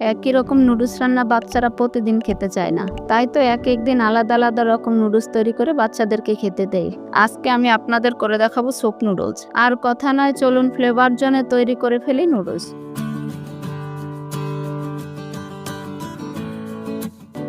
একই রকম নুডলস রান্না বাচ্চারা প্রতিদিন খেতে চায় না। তাই তো এক এক দিন আলাদা আলাদা রকম নুডলস তৈরি করে বাচ্চাদেরকে খেতে দেয়। আজকে আমি আপনাদের করে দেখাবো সোপ নুডলস। আর কথা নয় চলুন ফ্লেভার জনে তৈরি করে ফেলি নুডলস।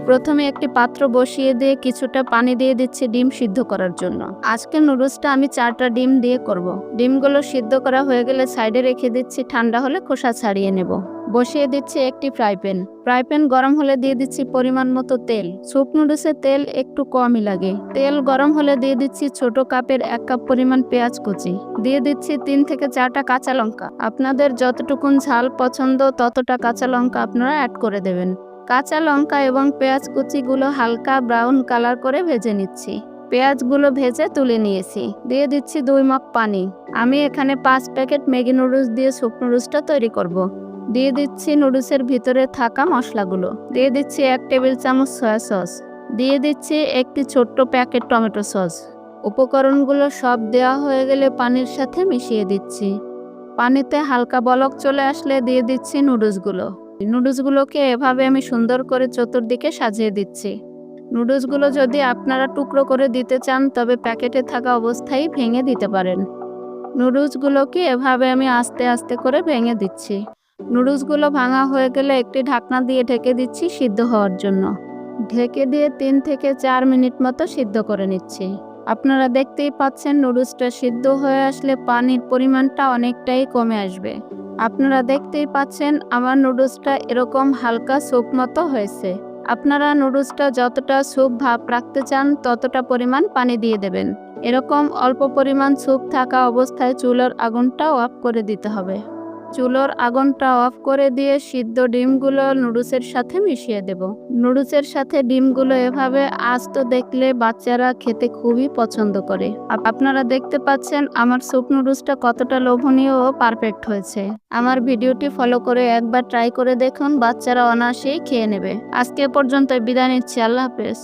প্রথমে একটি পাত্র বসিয়ে দিয়ে কিছুটা পানি দিয়ে দিচ্ছি ডিম সিদ্ধ করার জন্য। আজকে নুডলসটা আমি চারটা ডিম দিয়ে করব। ডিমগুলো সিদ্ধ করা হয়ে গেলে সাইডে রেখে দিচ্ছি, ঠান্ডা হলে খোসা ছাড়িয়ে নেব। বসিয়ে দিচ্ছি একটি ফ্রাই প্যান। ফ্রাই প্যান গরম হলে দিয়ে দিচ্ছি পরিমাণ মতো তেল। স্যুপ নুডলসে তেল একটু কমই লাগে। তেল গরম হলে দিয়ে দিচ্ছি ছোট কাপের এক কাপ পরিমাণ পেঁয়াজ কুচি। দিয়ে দিচ্ছি তিন থেকে চারটা কাঁচা লঙ্কা। আপনাদের যতটুকুন ঝাল পছন্দ ততটা কাঁচা লঙ্কা আপনারা অ্যাড করে দেবেন। কাঁচা লঙ্কা এবং পেঁয়াজ কুচিগুলো হালকা ব্রাউন কালার করে ভেজে নিচ্ছি। পেঁয়াজগুলো ভেজে তুলে নিয়েছি। দিয়ে দিচ্ছি দুই মগ পানি। আমি এখানে পাঁচ প্যাকেট ম্যাগি নুডলস দিয়ে শুকনো নুডলসটা তৈরি করব। দিয়ে দিচ্ছি নুডলসের ভিতরে থাকা মশলাগুলো। দিয়ে দিচ্ছি এক টেবিল চামচ সয়া সস। দিয়ে দিচ্ছি একটি ছোট্ট প্যাকেট টমেটো সস। উপকরণগুলো সব দেওয়া হয়ে গেলে পানির সাথে মিশিয়ে দিচ্ছি। পানিতে হালকা বলক চলে আসলে দিয়ে দিচ্ছি নুডলসগুলো। নুডলসগুলোকে এভাবে আমি সুন্দর করে চতুর্দিকে সাজিয়ে দিচ্ছি। নুডলসগুলো যদি আপনারা টুকরো করে দিতে চান, তবে প্যাকেটে থাকা অবস্থায় ভেঙে দিতে পারেন। নুডলসগুলোকে এভাবে আমি আস্তে আস্তে করে ভেঙে দিচ্ছি। নুডলসগুলো ভাঙা হয়ে গেলে একটি ঢাকনা দিয়ে ঢেকে দিচ্ছি সিদ্ধ হওয়ার জন্য। ঢেকে দিয়ে তিন থেকে চার মিনিট মতো সিদ্ধ করে নিচ্ছি। আপনারা দেখতেই পাচ্ছেন নুডলসটা সিদ্ধ হয়ে আসলে পানির পরিমাণটা অনেকটাই কমে আসবে। আপনারা দেখতেই পাচ্ছেন আমার নুডলসটা এরকম হালকা স্যুপ মতো হয়েছে। আপনারা নুডলসটা যতটা স্যুপ ভাব রাখতে চান, ততটা পরিমাণ পানি দিয়ে দেবেন। এরকম অল্প পরিমাণ স্যুপ থাকা অবস্থায় চুলার আগুনটাও অফ করে দিতে হবে। চুলোর আগুনটা অফ করে দিয়ে সিদ্ধ ডিমগুলো নুডলসের সাথে মিশিয়ে দেব। নুডলসের সাথে ডিমগুলো এভাবে আস্ত দেখলে বাচ্চারা খেতে খুবই পছন্দ করে। আপনারা দেখতে পাচ্ছেন আমার স্যুপ নুডলসটা কতটা লোভনীয় ও পারফেক্ট হয়েছে। আমার ভিডিওটি ফলো করে একবার ট্রাই করে দেখুন, বাচ্চারা অনায়াসেই খেয়ে নেবে। আজকে পর্যন্ত বিদায় নিচ্ছি, আল্লাহ হাফেজ।